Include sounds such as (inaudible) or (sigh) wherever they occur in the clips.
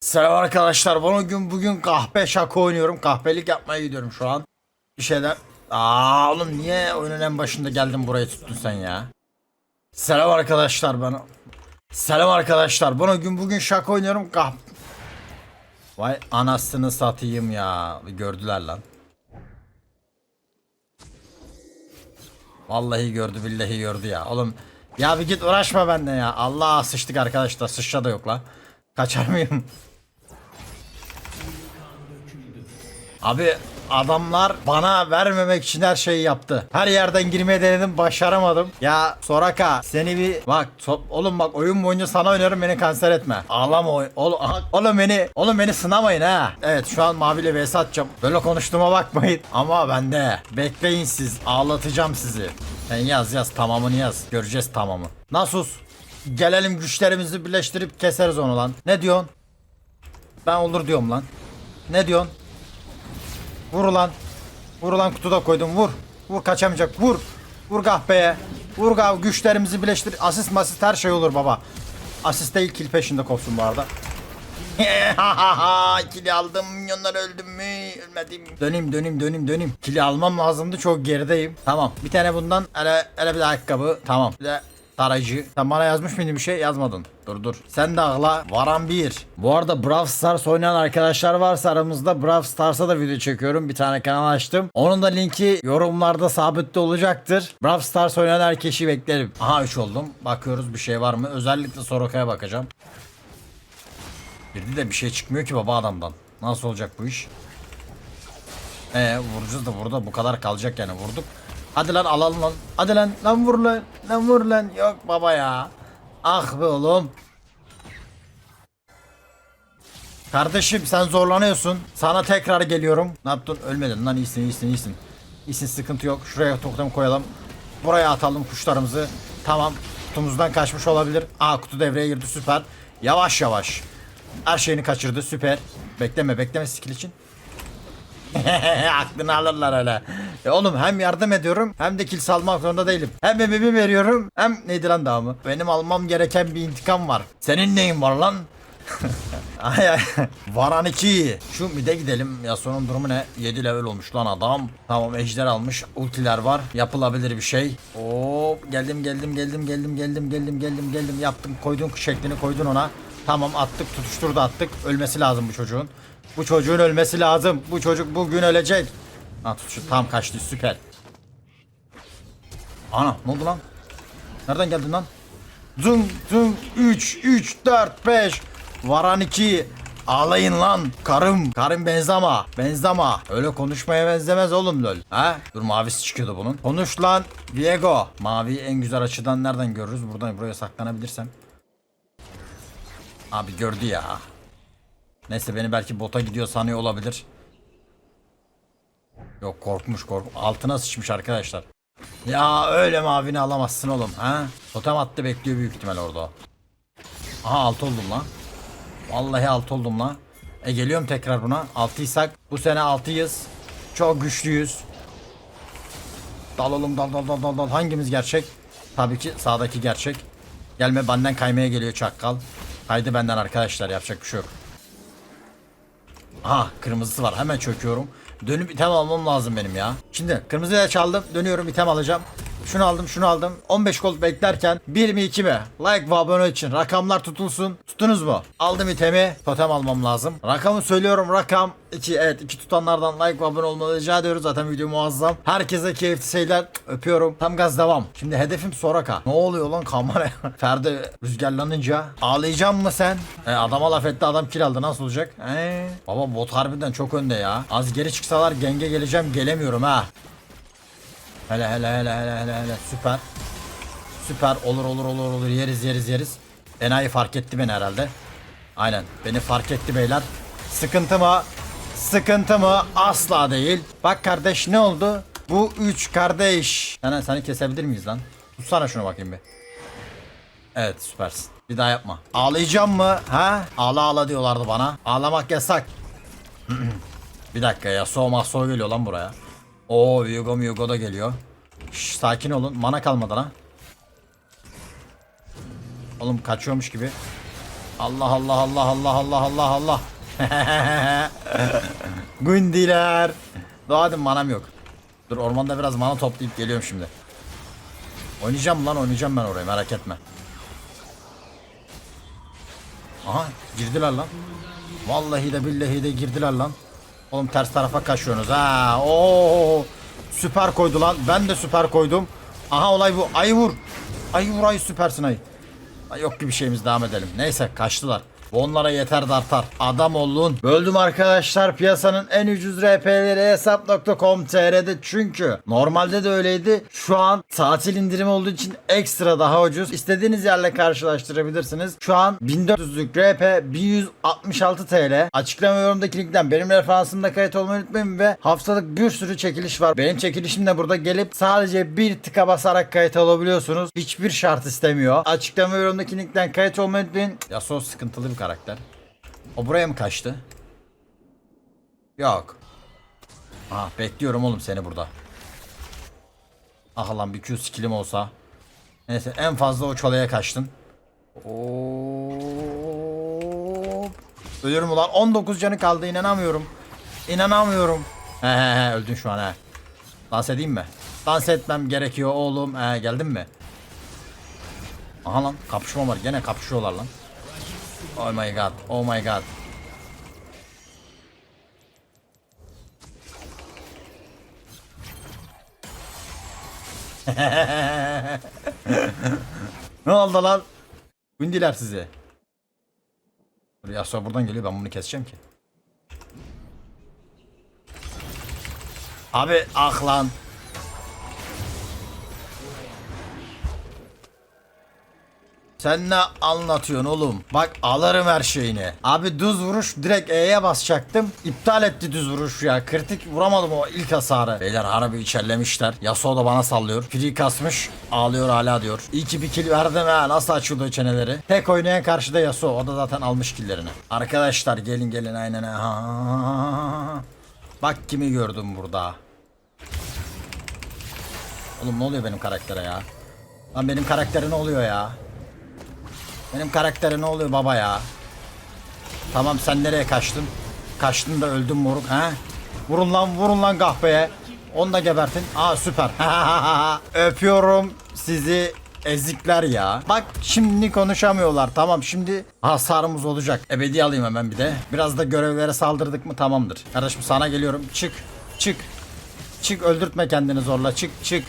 Selam arkadaşlar. Bugün bugün kahpe şaka oynuyorum. Kahpelik yapmaya gidiyorum şu an. Bir şeyler. Aa oğlum niye oyunun en başında geldin buraya tuttun sen ya? Selam arkadaşlar bana. Selam arkadaşlar. Bugün bugün şaka oynuyorum. Kah Vay anasını satayım ya. Gördüler lan. Vallahi gördü billahi gördü ya. Oğlum ya bir git uğraşma bende ya. Allah sıçtık arkadaşlar. Sıçra da yok la. Kaçar mıyım? Abi adamlar bana vermemek için her şeyi yaptı. Her yerden girmeye denedim başaramadım. Ya Soraka seni bir bak so- oğlum bak oyun boyunca sana oynuyorum beni kanser etme. Ağlama oy- aha- oğlum beni oğlum beni sınamayın ha. Evet şu an maviyle vs atacağım. Böyle konuştuğuma bakmayın. Ama bende. Bekleyin siz. Ağlatacağım sizi. Sen yaz yaz tamamını yaz. Göreceğiz tamamı. Nasus. Gelelim güçlerimizi birleştirip keseriz onu lan. Ne diyorsun? Ben olur diyorum lan. Ne diyorsun? Vur ulan. Vur ulan kutuda koydum vur. Vur kaçamayacak vur. Vur kahpeye. Vur gav güçlerimizi birleştir. Asist masist her şey olur baba. Asist değil kill peşinde kopsun bu arada. (laughs) Kili aldım milyonlar öldüm mü ölmedim. Döneyim döneyim döneyim döneyim. Kili almam lazımdı çok gerideyim. Tamam bir tane bundan hele, hele bir de ayakkabı tamam. Bir de tarayıcı. Sen bana yazmış mıydın bir şey yazmadın. Dur dur. Sen de ağla. Varan bir. Bu arada Brawl Stars oynayan arkadaşlar varsa aramızda Brawl Stars'a da video çekiyorum. Bir tane kanal açtım. Onun da linki yorumlarda sabitte olacaktır. Brawl Stars oynayan herkesi beklerim. Aha 3 oldum. Bakıyoruz bir şey var mı? Özellikle Soroka'ya bakacağım. Bir de bir şey çıkmıyor ki baba adamdan. Nasıl olacak bu iş? Ee vuracağız da burada bu kadar kalacak yani vurduk. Hadi lan alalım lan. Hadi lan lan vur lan. Lan vur lan. Yok baba ya. Ah be oğlum. Kardeşim sen zorlanıyorsun. Sana tekrar geliyorum. Ne yaptın? Ölmedin lan iyisin iyisin iyisin. İyisin sıkıntı yok. Şuraya totem koyalım. Buraya atalım kuşlarımızı. Tamam. Kutumuzdan kaçmış olabilir. Aa kutu devreye girdi süper. Yavaş yavaş. Her şeyini kaçırdı süper. Bekleme bekleme skill için. (laughs) Aklını alırlar öyle. E oğlum hem yardım ediyorum hem de kill salmak zorunda değilim. Hem bebeğimi veriyorum hem neydi lan daha mı? Benim almam gereken bir intikam var. Senin neyin var lan? (laughs) ay ay. Varan 2. Şu mide gidelim. Ya sonun durumu ne? 7 level olmuş lan adam. Tamam ejder almış. Ultiler var. Yapılabilir bir şey. Hop geldim geldim geldim geldim geldim geldim geldim geldim yaptım. Koydun şeklini koydun ona. Tamam attık tutuşturdu attık. Ölmesi lazım bu çocuğun. Bu çocuğun ölmesi lazım. Bu çocuk bugün ölecek. Ha tut şu tam kaçtı süper. Ana ne oldu lan? Nereden geldin lan? Zum zum 3 3 4 5 Varan 2 Ağlayın lan karım. Karım benzama Benzama Öyle konuşmaya benzemez oğlum lol. Ha? Dur mavisi çıkıyordu bunun. Konuş lan Diego. Mavi en güzel açıdan nereden görürüz? Buradan buraya saklanabilirsem. Abi gördü ya Neyse beni belki bota gidiyor sanıyor olabilir Yok korkmuş kork altına sıçmış arkadaşlar ya öyle mavini alamazsın oğlum ha? Totem attı bekliyor büyük ihtimal orada. Aha alt oldum lan. Vallahi alt oldum lan. E geliyorum tekrar buna. Altıysak bu sene altıyız. Çok güçlüyüz. Dal oğlum dal dal dal dal dal. Hangimiz gerçek? Tabii ki sağdaki gerçek. Gelme benden kaymaya geliyor çakkal. Kaydı benden arkadaşlar yapacak bir şey yok. Aha kırmızısı var hemen çöküyorum. Dönüp item almam lazım benim ya. Şimdi kırmızıya çaldım dönüyorum item alacağım. Şunu aldım şunu aldım. 15 gold beklerken 1 mi 2 mi? Like ve abone için rakamlar tutulsun. Tuttunuz mu? Aldım itemi. Totem almam lazım. Rakamı söylüyorum rakam 2. Evet 2 tutanlardan like ve abone olmayı rica ediyoruz. Zaten video muazzam. Herkese keyifli şeyler öpüyorum. Tam gaz devam. Şimdi hedefim Soraka. Ne oluyor lan kamera? (laughs) Ferdi rüzgarlanınca ağlayacağım mı sen? E, adama laf etti adam kill aldı nasıl olacak? Ee, baba bot harbiden çok önde ya. Az geri çıksalar genge geleceğim gelemiyorum ha. Hele hele hele hele hele hele süper. Süper olur olur olur olur yeriz yeriz yeriz. Enayi fark etti beni herhalde. Aynen beni fark etti beyler. Sıkıntı mı? Sıkıntı mı? Asla değil. Bak kardeş ne oldu? Bu üç kardeş. Seni, seni kesebilir miyiz lan? Tutsana şunu bakayım bir. Evet süpersin. Bir daha yapma. Ağlayacağım mı? Ha? Ağla ağla diyorlardı bana. Ağlamak yasak. (clears throat) bir dakika ya. Soğuma soğu geliyor lan buraya. Oo Yugo Yugo da geliyor. Şş, sakin olun. Mana kalmadı lan. Oğlum kaçıyormuş gibi. Allah Allah Allah Allah Allah Allah Allah. (laughs) Gündiler. Doğadım manam yok. Dur ormanda biraz mana toplayıp geliyorum şimdi. Oynayacağım lan oynayacağım ben orayı merak etme. Aha girdiler lan. Vallahi de billahi de girdiler lan. Oğlum ters tarafa kaçıyorsunuz ha. Oo süper koydu lan. Ben de süper koydum. Aha olay bu. Ayı vur. Ayı vur ayı süpersin ayı. Ay, Yok gibi şeyimiz devam edelim. Neyse kaçtılar. Onlara yeter de. Adam olun. Böldüm arkadaşlar piyasanın en ucuz RP'leri hesap.com.tr'de çünkü normalde de öyleydi. Şu an tatil indirimi olduğu için ekstra daha ucuz. İstediğiniz yerle karşılaştırabilirsiniz. Şu an 1400'lük RP 1166 TL. Açıklama yorumdaki linkten benim referansımda kayıt olmayı unutmayın ve haftalık bir sürü çekiliş var. Benim çekilişim de burada gelip sadece bir tıka basarak kayıt olabiliyorsunuz. Hiçbir şart istemiyor. Açıklama yorumdaki linkten kayıt olmayı unutmayın. Yasuo sıkıntılı bir karakter. O buraya mı kaçtı? Yok. Ah bekliyorum oğlum seni burada. Ah lan bir Q skillim olsa. Neyse en fazla o çalaya kaçtın. Hop. Ölüyorum ulan 19 canı kaldı inanamıyorum. İnanamıyorum. He he he öldün şu an he. Dans edeyim mi? Dans etmem gerekiyor oğlum. He geldin mi? Aha lan kapışma var gene kapışıyorlar lan. Oh my god. Oh my god. (laughs) ne oldu lan? Gündiler sizi. Yasuo buradan geliyor ben bunu keseceğim ki. Abi ah. Sen ne anlatıyorsun oğlum? Bak alırım her şeyini. Abi düz vuruş direkt E'ye basacaktım. İptal etti düz vuruş ya. Kritik vuramadım o ilk hasarı. Beyler harbi içerlemişler. Yasuo da bana sallıyor. Free kasmış. Ağlıyor hala diyor. İyi ki bir kill verdim ha. Nasıl açıldı çeneleri. Tek oynayan karşıda Yasuo. O da zaten almış killerini. Arkadaşlar gelin gelin aynen ha. Bak kimi gördüm burada. Oğlum ne oluyor benim karaktere ya? Lan benim karaktere ne oluyor ya? Benim karaktere ne oluyor baba ya? Tamam sen nereye kaçtın? Kaçtın da öldün moruk ha? Vurun lan vurun lan kahpeye. Onu da gebertin. Aa süper. (laughs) Öpüyorum sizi ezikler ya. Bak şimdi konuşamıyorlar. Tamam şimdi hasarımız olacak. Ebedi alayım hemen bir de. Biraz da görevlere saldırdık mı tamamdır. Kardeşim sana geliyorum. Çık. Çık. Çık öldürtme kendini zorla. Çık çık.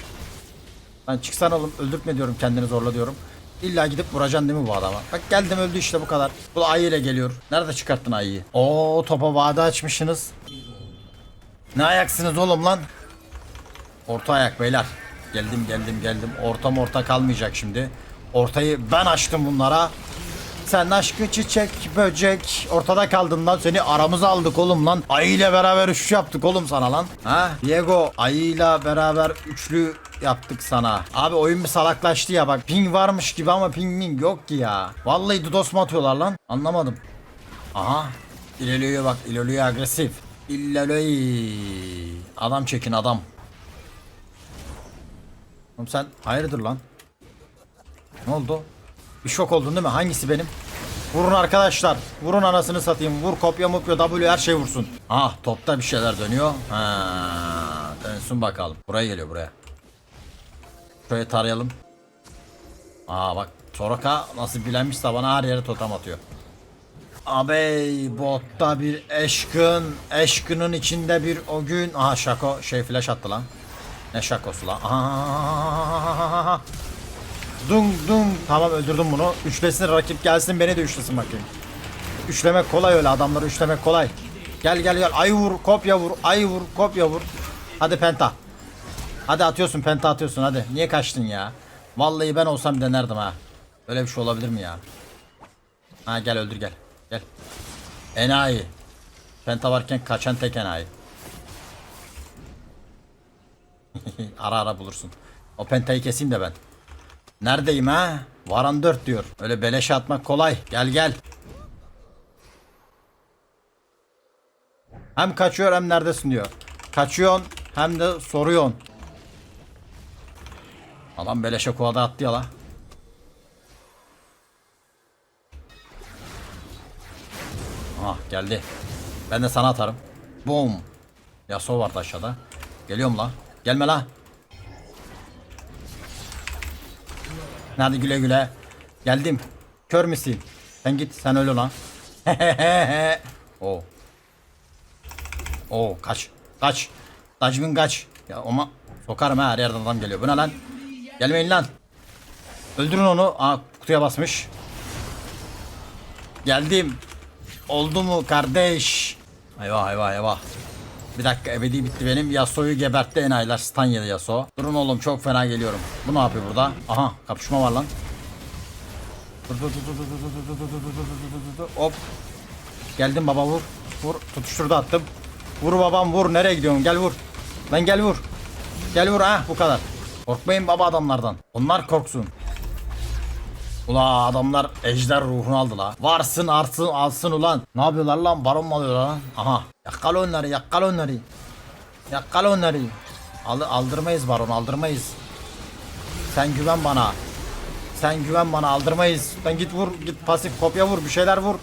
Lan çıksan oğlum öldürtme diyorum kendini zorla diyorum. İlla gidip vuracaksın değil mi bu adama? Bak geldim öldü işte bu kadar. Bu da ayı geliyor. Nerede çıkarttın ayıyı? Oo topa vade açmışsınız. Ne ayaksınız oğlum lan? Orta ayak beyler. Geldim geldim geldim. Ortam orta kalmayacak şimdi. Ortayı ben açtım bunlara. Sen aşkı çiçek böcek ortada kaldın lan seni aramıza aldık oğlum lan. Ayı ile beraber üçlü yaptık oğlum sana lan. Ha Diego ayıyla beraber üçlü yaptık sana. Abi oyun bir salaklaştı ya bak ping varmış gibi ama ping ming yok ki ya. Vallahi dudos mu atıyorlar lan? Anlamadım. Aha ilerliyor bak ilerliyor agresif. İlerliyor. Adam çekin adam. Oğlum sen hayırdır lan? Ne oldu? Bir şok oldun değil mi? Hangisi benim? Vurun arkadaşlar. Vurun anasını satayım. Vur kopya mopya W her şey vursun. Ah topta bir şeyler dönüyor. Ha, dönsün bakalım. Buraya geliyor buraya. Şöyle tarayalım. Aa bak Soraka nasıl bilenmişse bana her yere totem atıyor. Abey botta bir eşkın. Eşkının içinde bir o gün. Aha şako şey flash attı lan. Ne şakosu lan. Aha. Dung dung. Tamam öldürdüm bunu. Üçlesin rakip gelsin beni de üçlesin bakayım. Üçlemek kolay öyle adamları üçlemek kolay. Gel gel gel. Ay vur kopya vur. Ay vur kopya vur. Hadi penta. Hadi atıyorsun penta atıyorsun hadi. Niye kaçtın ya? Vallahi ben olsam denerdim ha. Öyle bir şey olabilir mi ya? Ha gel öldür gel. Gel. Enayi. Penta varken kaçan tek enayi. (laughs) ara ara bulursun. O pentayı keseyim de ben. Neredeyim ha? Varan 4 diyor. Öyle beleşe atmak kolay. Gel gel. Hem kaçıyor hem neredesin diyor. Kaçıyorsun hem de soruyorsun. Adam beleşe kovada attı ya la. Geldi. Ben de sana atarım. Boom. Yasuo vardı aşağıda. Geliyorum la. Gelme la. Hadi güle güle. Geldim. Kör müsün? Sen git sen öyle lan. (laughs) Oo. Oo kaç. Kaç. Dacmin kaç. Ya ama sokarım ha her yerden adam geliyor. Bu ne lan? Gelmeyin lan. Öldürün onu. Aa kutuya basmış. Geldim. Oldu mu kardeş? Eyvah eyvah eyvah. Bir dakika ebedi bitti benim. Yasuo'yu gebertti enayiler. Stun yedi Yasuo. Durun oğlum çok fena geliyorum. Bu ne yapıyor burada? Aha kapışma var lan. Hop. Geldim baba vur. Vur. Tutuşturdu attım. Vur babam vur. Nereye gidiyorsun? Gel vur. Lan gel vur. Gel vur ha bu kadar. Korkmayın baba adamlardan. Onlar korksun. Ula adamlar ejder ruhunu aldı la. Varsın arsın alsın ulan. Ne yapıyorlar lan? Baron mu alıyorlar lan? Aha. Yakala onları yakala onları. Yakala onları. Al, aldırmayız baron aldırmayız. Sen güven bana. Sen güven bana aldırmayız. Ben git vur git pasif kopya vur bir şeyler vur.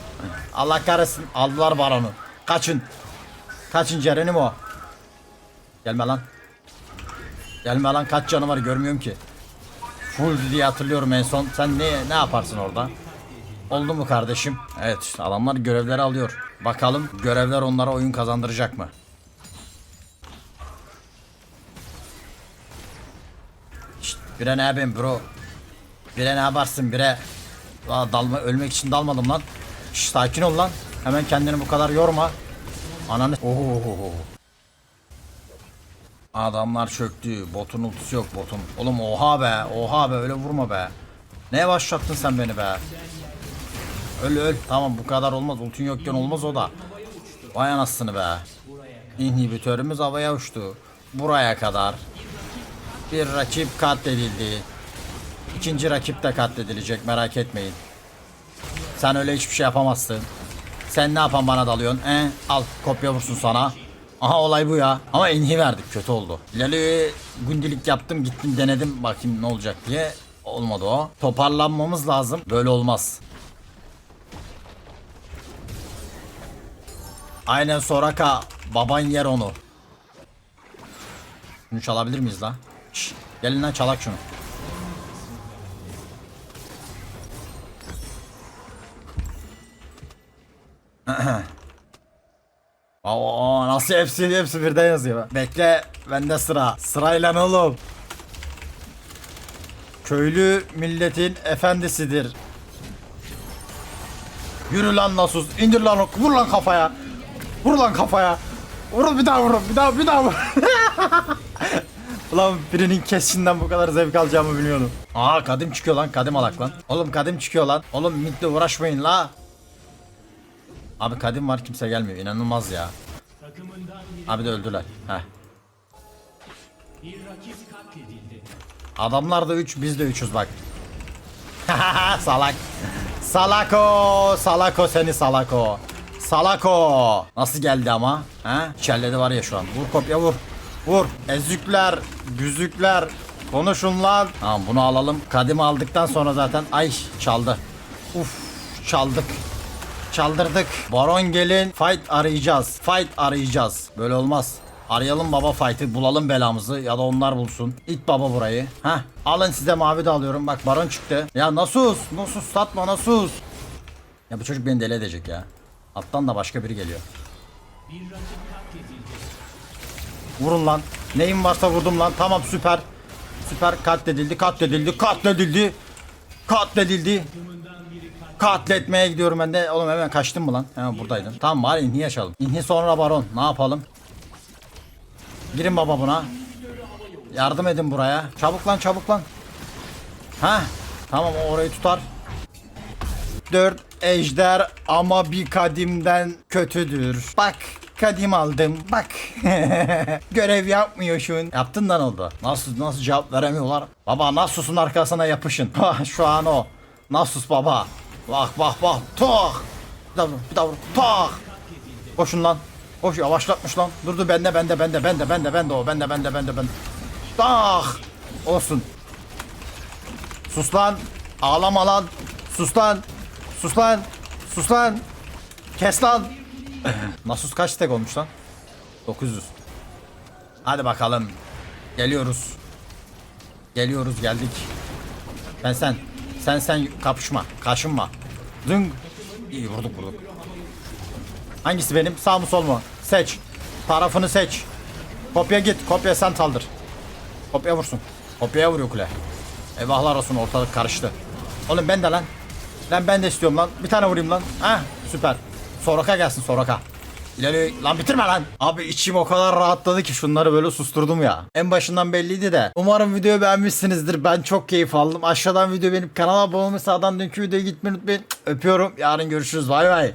Allah kahretsin aldılar baronu. Kaçın. Kaçın Ceren'im o. Gelme lan. Gelme lan kaç canı var görmüyorum ki. Full diye hatırlıyorum en son. Sen ne ne yaparsın orada? Oldu mu kardeşim? Evet adamlar görevleri alıyor. Bakalım görevler onlara oyun kazandıracak mı? Şşt, bire ne yapayım bro? Bire ne yaparsın bire? Aa, dalma, ölmek için dalmadım lan. Şşt, sakin ol lan. Hemen kendini bu kadar yorma. Ananı... Oho. Adamlar çöktü. Botun ultisi yok botun. Oğlum oha be. Oha be öyle vurma be. Neye başlattın sen beni be? Öl öl. Tamam bu kadar olmaz. Ultin yokken olmaz o da. Vay anasını be. İnhibitörümüz havaya uçtu. Buraya kadar. Bir rakip katledildi. İkinci rakip de katledilecek merak etmeyin. Sen öyle hiçbir şey yapamazsın. Sen ne yapan bana dalıyorsun? E, al kopya vursun sana. Aha olay bu ya. Ama enhi verdik kötü oldu. İleri gündelik yaptım gittim denedim bakayım ne olacak diye. Olmadı o. Toparlanmamız lazım. Böyle olmaz. Aynen Soraka. Baban yer onu. Şunu çalabilir miyiz la? Şş, gelin lan çalak şunu. (clears throat) Aa, nasıl hepsi hepsi birden yazıyor. Bekle bende sıra. Sırayla oğlum. Köylü milletin efendisidir. Yürü lan Nasus. indir lan vur lan kafaya. Vur lan kafaya. Vur bir daha vur bir daha bir daha vur. (laughs) Ulan birinin kesişinden bu kadar zevk alacağımı bilmiyordum. Aa kadim çıkıyor lan kadim alak lan. Oğlum kadim çıkıyor lan. Oğlum midle uğraşmayın la. Abi kadim var kimse gelmiyor inanılmaz ya. Abi de öldüler. Heh. Adamlar da 3 biz de 3'üz bak. (laughs) Salak. Salako. Salako seni salako. Salako. Nasıl geldi ama? Ha? İçerledi var ya şu an. Vur kopya vur. Vur. Ezükler. Büzükler. Konuşun lan. Tamam bunu alalım. Kadim aldıktan sonra zaten ay çaldı. Uf çaldık. Çaldırdık. Baron gelin. Fight arayacağız. Fight arayacağız. Böyle olmaz. Arayalım baba fight'ı bulalım belamızı ya da onlar bulsun. İt baba burayı. Heh. Alın size mavi de alıyorum. Bak baron çıktı. Ya Nasus. Nasus satma Nasus. Ya bu çocuk beni deli edecek ya. Alttan da başka biri geliyor. Vurun lan. Neyim varsa vurdum lan. Tamam süper. Süper katledildi katledildi katledildi. Katledildi. Katletmeye gidiyorum ben de. Oğlum hemen kaçtın mı lan? Hemen buradaydın. Tamam bari inhi açalım. İnhi sonra baron. Ne yapalım? Girin baba buna. Yardım edin buraya. Çabuk lan çabuk lan. Ha? Tamam o orayı tutar. Dört ejder ama bir kadimden kötüdür. Bak kadim aldım bak. (laughs) Görev yapmıyorsun. Yaptın da ne oldu? Nasıl nasıl cevap veremiyorlar? Baba Nasus'un arkasına yapışın. (laughs) Şu an o. Nasus baba. Bak bak bak. Tok. Bir daha vur. Bir daha vur. Tok. Koşun lan. Koş yavaşlatmış lan. Dur dur bende bende bende bende bende bende o bende bende bende bende. Tak. Olsun. Sus lan. Ağlama lan. Sus lan. Sus lan. Sus lan. Kes lan. (laughs) Nasus kaç tek olmuş lan? 900. Hadi bakalım. Geliyoruz. Geliyoruz geldik. Sen sen. Sen sen kapışma. Kaşınma. Zıng. İyi vurduk vurduk. Hangisi benim? Sağ mı sol mu? Seç. Tarafını seç. Kopya git. Kopya sen saldır. Kopya vursun. Kopyaya vuruyor kule. Eyvahlar olsun ortalık karıştı. Oğlum ben de lan. Lan ben de istiyorum lan. Bir tane vurayım lan. Ha süper. Soraka gelsin Soraka. İleri lan bitirme lan. Abi içim o kadar rahatladı ki şunları böyle susturdum ya. En başından belliydi de. Umarım videoyu beğenmişsinizdir. Ben çok keyif aldım. Aşağıdan video benim kanala abone olmayı sağdan dünkü videoya gitmeyi unutmayın. Öpüyorum. Yarın görüşürüz. Bay bay.